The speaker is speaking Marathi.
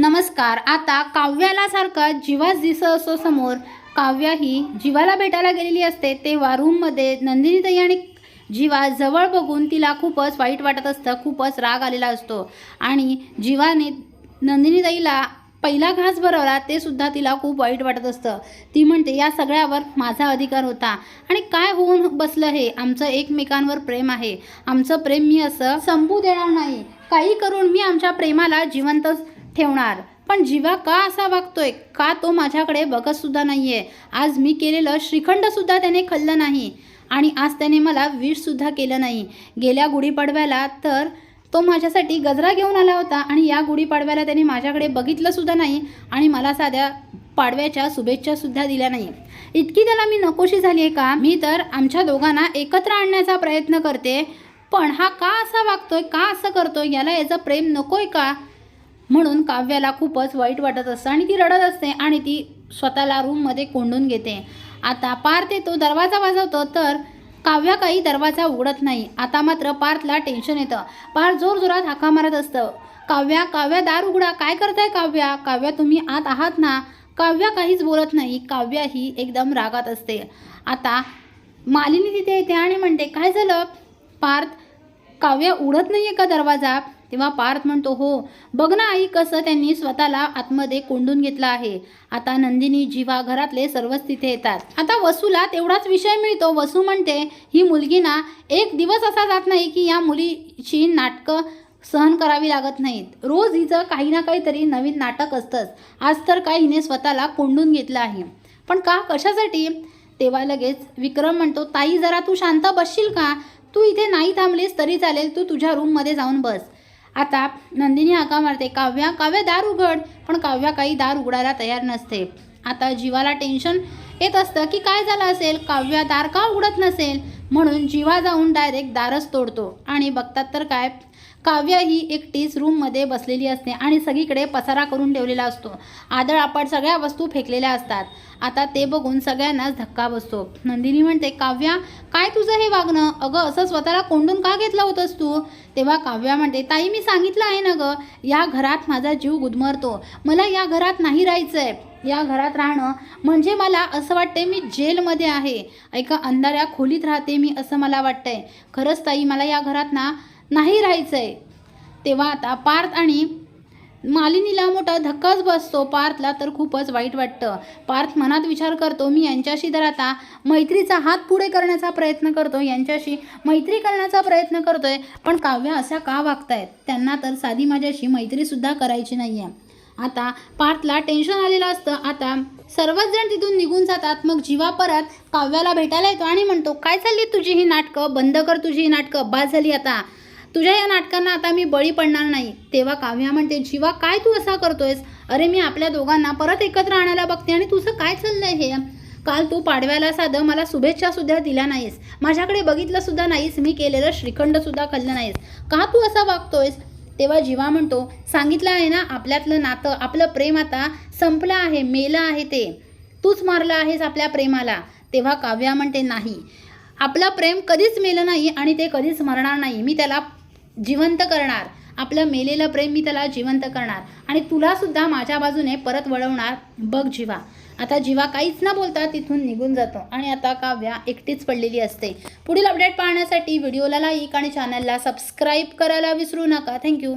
नमस्कार आता काव्याला सारखा जीवाच दिसत असो समोर. काव्या ही जीवाला भेटायला गेलेली असते तेव्हा रूममध्ये नंदिनीताई आणि जीवा जवळ बघून तिला खूपच वाईट वाटत असतं खूपच राग आलेला असतो. आणि जीवाने नंदिनीताईला पहिला घास भरवला ते सुद्धा तिला खूप वाईट वाटत असतं. ती म्हणते या सगळ्यावर माझा अधिकार होता. आणि काय होऊन बसलं हे? आमचं एकमेकांवर प्रेम आहे. आमचं प्रेम मी असं संपू देणार नाही. काही करून मी आमच्या प्रेमाला जिवंत ठेवणार. पण जीवा का असा वागतोय? का तो माझ्याकडे बघतसुद्धा नाही आहे आज मी केलेलं श्रीखंडसुद्धा त्याने खाल्लं नाही. आणि आज त्याने मला विषसुद्धा केलं नाही. गेल्या गुढीपाडव्याला तर तो माझ्यासाठी गजरा घेऊन आला होता आणि या गुढीपाडव्याला त्याने माझ्याकडे बघितलंसुद्धा नाही आणि मला साध्या पाडव्याच्या शुभेच्छासुद्धा दिल्या नाही. इतकी त्याला मी नकोशी झाली आहे का? मी तर आमच्या दोघांना एकत्र आणण्याचा प्रयत्न करते. पण हा का असा वागतोय? का असं करतोय? याला याचं प्रेम नकोय का? म्हणून काव्याला खूपच वाईट वाटत असतं आणि ती रडत असते आणि ती स्वतःला रूममध्ये कोंडून घेते. आता पार्थ येतो दरवाजा वाजवतो तर काव्या काही दरवाजा उघडत नाही. आता मात्र पार्थला टेन्शन येतं. पार्थ जोरजोरात हाका मारत असतं. काव्या काव्या दार उघडा. काय करताय काव्या? काव्या तुम्ही आत आहात ना? काव्या काहीच बोलत नाही. काव्या ही एकदम रागात असते. आता मालिनी तिथे येते आणि म्हणते काय झालं? पार्थ काव्य उडत नाही आहे का दरवाजा? तेव्हा पार्थ म्हणतो हो बघ ना आई कसं त्यांनी स्वतःला आतमध्ये कोंडून घेतलं आहे. आता नंदिनी जीवा घरातले सर्वच तिथे येतात. आता वसूला तेवढाच विषय मिळतो. वसू म्हणते ही मुलगी ना एक दिवस असा जात नाही की या मुलीची नाटकं सहन करावी लागत नाहीत. रोज हिचं काही ना काहीतरी नवीन नाटक असतंच. आज तर काय हिने स्वतःला कोंडून घेतलं आहे? पण का? कशासाठी? तेव्हा लगेच विक्रम म्हणतो ताई जरा तू शांत बसशील का? तू इथे नाही थांबलीस तरी चालेल. तू तुझ्या रूममध्ये जाऊन बस. आता नंदिनी हाका मारते. काव्या काव्या दार उघड. पण काव्या काही दार उघडायला तयार नसते. आता जीवाला टेन्शन येत असतं की काय झालं असेल? काव्या दार का उघडत नसेल? म्हणून जीवा जाऊन डायरेक्ट दारच तोडतो. आणि बघतात तर काय? काव्या ही एकटीच रूममध्ये बसलेली असते आणि सगळीकडे पसारा करून ठेवलेला असतो. आदळ सगळ्या वस्तू फेकलेल्या असतात. आता ते बघून सगळ्यांनाच धक्का बसतो. नंदिनी म्हणते काव्या काय तुझं हे वागणं? अगं असं स्वतःला कोंडून का घेतलं होतंस तू? तेव्हा काव्या म्हणते ताई मी सांगितलं आहे ना गं या घरात माझा जीव गुदमरतो. मला या घरात नाही राहायचं आहे या घरात राहणं म्हणजे मला असं वाटतंय मी जेलमध्ये आहे. एका अंधाऱ्या खोलीत राहते मी असं मला वाटतंय. खरंच ताई मला या घरात ना नाही राहायचं आहे तेव्हा आता पार्थ आणि मालिनीला मोठा धक्काच बसतो. पार्थला तर खूपच वाईट वाटतं. पार्थ मनात विचार करतो मी यांच्याशी तर आता मैत्रीचा हात पुढे करण्याचा प्रयत्न करतो. यांच्याशी मैत्री करण्याचा प्रयत्न करतोय. पण काव्या अशा का वागतायत? त्यांना तर साधी माझ्याशी मैत्रीसुद्धा करायची नाही आहे आता पार्थला टेन्शन आलेलं असतं. आता सर्वच जण तिथून निघून जातात. मग जीवा परत काव्याला भेटायला येतो आणि म्हणतो काय चालली तुझी ही नाटकं? बंद कर तुझी ही नाटकं. बाद झाली आता. तुझ्या या नाटकांना आता मी बळी पडणार नाही. तेव्हा काव्या म्हणते जीवा काय तू असा करतोयस? अरे मी आपल्या दोघांना परत एकत्र आणायला बघते आणि तुझं काय चाललंय हे? काल तू पाडव्याला साधं मला शुभेच्छा सुद्धा दिल्या नाहीस. माझ्याकडे बघितलं सुद्धा नाहीस. मी केलेलं श्रीखंड सुद्धा खाल्लं नाहीस. का तू असा वागतोयस? तेव्हा जीवा म्हणतो सांगितलं आहे ना आपल्यातलं नातं आपलं प्रेम आता संपलं आहे मेलं आहे ते. तूच मारलं आहेस आपल्या प्रेमाला. तेव्हा काव्या म्हणते नाही. आपलं प्रेम कधीच मेलं नाही आणि ते कधीच मरणार नाही. मी त्याला जिवंत करणार. आपलं मेलेलं प्रेम मी त्याला जिवंत करणार. आणि तुलासुद्धा माझ्या बाजूने परत वळवणार. बघ जीवा. आता जीवा काहीच न बोलता तिथून निघून जातो. आणि आता काव्या एकटीच पडलेली असते. पुढील अपडेट पाहण्यासाठी व्हिडिओला लाईक आणि चॅनलला सबस्क्राईब करायला विसरू नका. थँक्यू